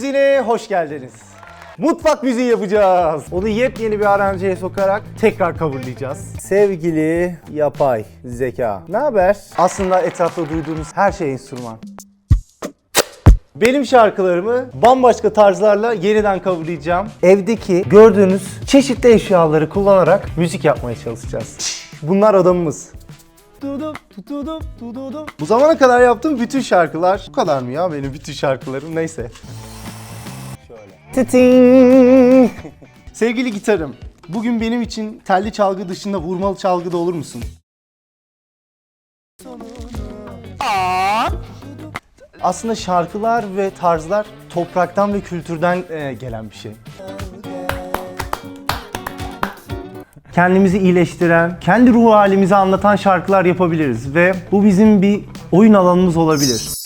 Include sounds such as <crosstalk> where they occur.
müziğine hoş geldiniz. Mutfak müziği yapacağız. Onu yepyeni bir aranjeye sokarak tekrar coverlayacağız. Sevgili yapay zeka. Ne haber? Aslında etrafta duyduğunuz her şey enstrüman. Benim şarkılarımı bambaşka tarzlarla yeniden coverlayacağım. Evdeki gördüğünüz çeşitli eşyaları kullanarak müzik yapmaya çalışacağız. Bunlar adamımız. Tudum, tutudum, tududum. Bu zamana kadar yaptığım bütün şarkılar. Bu kadar mı ya benim bütün şarkılarım? Neyse. Titing. <laughs> Sevgili gitarım, bugün benim için telli çalgı dışında vurmalı çalgı da olur musun? Aslında şarkılar ve tarzlar topraktan ve kültürden e, gelen bir şey. kendimizi iyileştiren, kendi ruh halimizi anlatan şarkılar yapabiliriz ve bu bizim bir oyun alanımız olabilir.